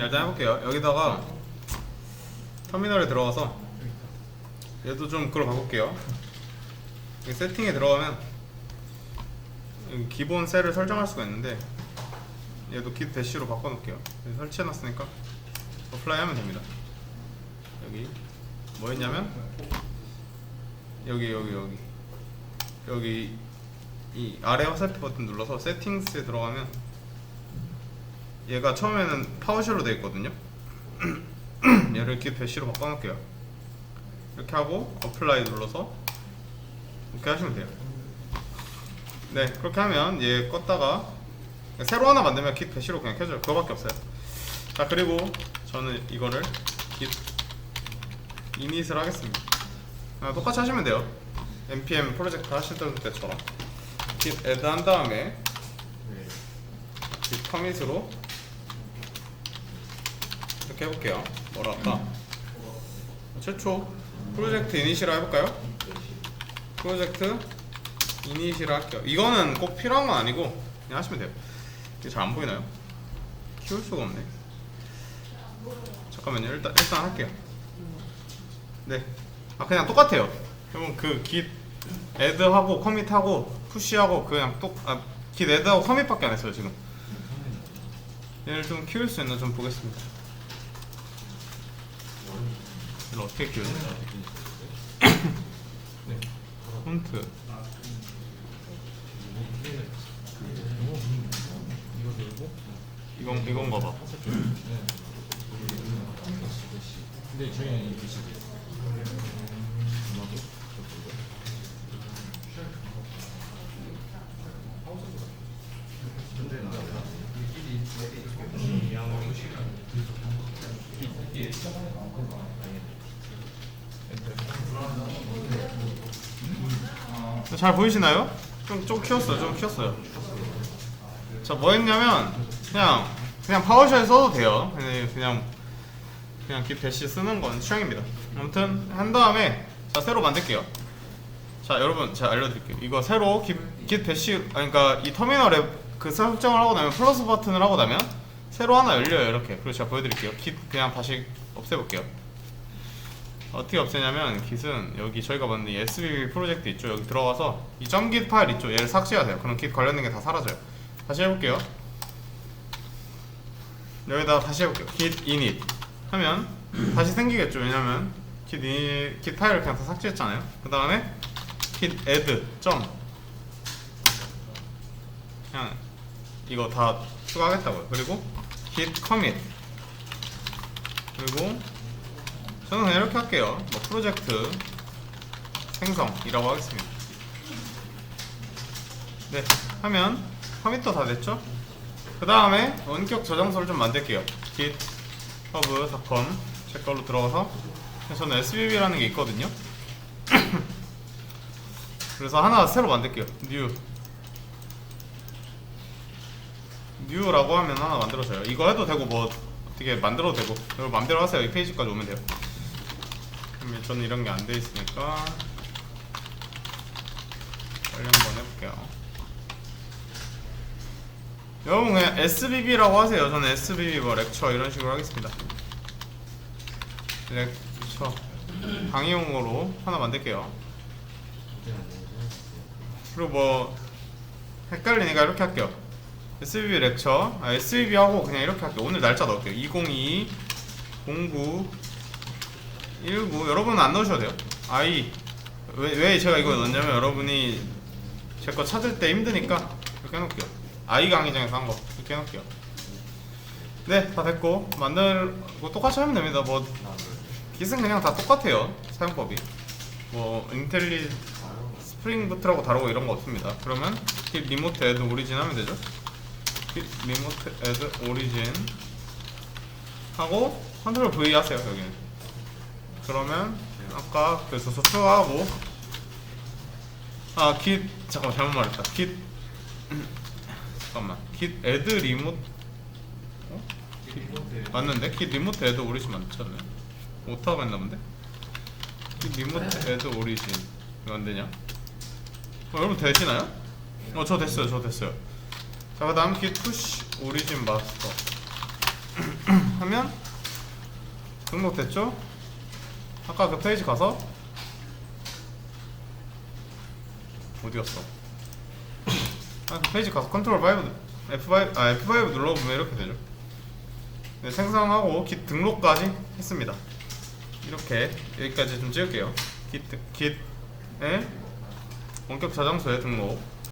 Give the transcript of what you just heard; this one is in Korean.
일단 해볼게요. 여기다가 터미널에 들어가서 얘도 좀 바꿀게요. 여기 세팅에 들어가면 기본 셀을 설정할 수가 있는데 얘도 git 대시로 바꿔놓을게요. 설치해놨으니까 어플라이 하면 됩니다. 여기 뭐였냐면 여기 여기 여기 여기 이 아래 화살표 버튼 눌러서 세팅스에 들어가면 얘가 처음에는 파워쉘로 되어 있거든요. 얘를 git 대시로 바꿔놓을게요. 이렇게 하고 어플라이 눌러서 이렇게 하시면 돼요. 네 그렇게 하면 얘 껐다가 새로 하나 만들면 git 대시로 그냥 켜져요. 그거밖에 없어요. 자 그리고 저는 이거를 git init을 하겠습니다. 아, 똑같이 하시면 돼요. npm 프로젝트 하실 때처럼 git add 한 다음에 git commit으로 이렇게 해볼게요. 뭐라 할까? 최초 프로젝트 이니시라 해볼까요? 프로젝트 이니시라 할게요. 이거는 꼭 필요한 건 아니고 그냥 하시면 돼요. 이게 잘 안 보이나요? 키울 수가 없네. 잠깐만요. 일단 일단 할게요. 네. 아 그냥 똑같아요. 그러면 그 git add하고 commit하고 push하고 그냥 똑아 git add하고 commit밖에 안 했어요 지금. 얘를 좀 키울 수 있나 좀 보겠습니다. 이걸 어떻게 키우지? 폰트 이건 이건가 봐. 근데 저희는 이렇게 시대 잘 보이시나요? 좀, 좀 키웠어요. 좀 키웠어요. 자, 뭐 했냐면, 그냥, 그냥 파워쉘 써도 돼요. 그냥, 그냥, git 대시 쓰는 건 취향입니다. 아무튼, 한 다음에, 자, 새로 만들게요. 자, 여러분, 제가 알려드릴게요. 이거 새로 git, git 대시, 아니, 그러니까 이 터미널에 그 설정을 하고 나면, 플러스 버튼을 하고 나면, 새로 하나 열려요. 이렇게. 그리고 제가 보여드릴게요. git 그냥 다시 없애볼게요. 어떻게 없애냐면 git은 여기 저희가 이 SBB 프로젝트 있죠? 여기 들어가서 이 .git 파일 있죠? 얘를 삭제해야 돼요. 그럼 git 관련된 게 다 사라져요. 다시 해볼게요. 여기다가 다시 해볼게요. git init 하면 다시 생기겠죠? 왜냐면 git init git 파일을 그냥 다 삭제했잖아요. 그 다음에 git add 점. 그냥 이거 다 추가하겠다고요. 그리고 git commit. 그리고 저는 그냥 이렇게 할게요. 뭐 프로젝트 생성이라고 하겠습니다. 네, 하면 커밋도 다 됐죠? 그 다음에 원격 저장소를 좀 만들게요. github.com 제 걸로 들어가서 저는 SBB라는 게 있거든요. 그래서 하나 새로 만들게요. new new라고 하면 하나 만들어져요. 이거 해도 되고 뭐 어떻게 만들어도 되고 여러분 맘대로 하세요. 이 페이지까지 오면 돼요. 그러면 저는 이런 게 안 돼 있으니까 빨리 한번 해볼게요. 여러분 그냥 SBB라고 하세요. 저는 SBB 뭐 렉처 이런 식으로 하겠습니다. 렉처 강의용으로 하나 만들게요. 그리고 뭐 헷갈리니까 이렇게 할게요. SBB 렉처, 아, SBB 하고 그냥 이렇게 할게요. 오늘 날짜 넣을게요. 2022 09 19 여러분은 안 넣으셔도 돼요. i 왜, 왜 제가 이거 넣냐면 여러분이 제 거 찾을 때 힘드니까 이렇게 해놓을게요. i 강의장에서 한 거 이렇게 해놓을게요. 네, 다 됐고 만들고 똑같이 하면 됩니다. 뭐 기승 그냥 다 똑같아요. 사용법이 뭐 인텔리 스프링부트라고 다르고 이런 거 없습니다. 그러면 git 리모트 애드 오리진 하면 되죠. git 리모트 애드 오리진 하고 컨트롤 V 하세요 여기는. 그러면 아까 그래서 소추하고 아 git 잠깐만 잘못 말했다. git 잠깐만 git add 리모트 어? 맞는데? git 리모트 add 오리진 맞췄네. 오타가 했나 본데? git 리모트 add 오리진 이거 안 되냐? 어, 여러분 되시나요? 어 저 됐어요 저 됐어요 자 그 다음 git push 오리진 마스터 하면 등록됐죠? 아까 그 페이지 가서 어디 갔어? 아, 그 페이지 가서 컨트롤 5 F5 아 F5 눌러보면 이렇게 되죠. 네, 생성하고 git 등록까지 했습니다. 이렇게 여기까지 좀 찍을게요. git git에 원격 저장소에 등록.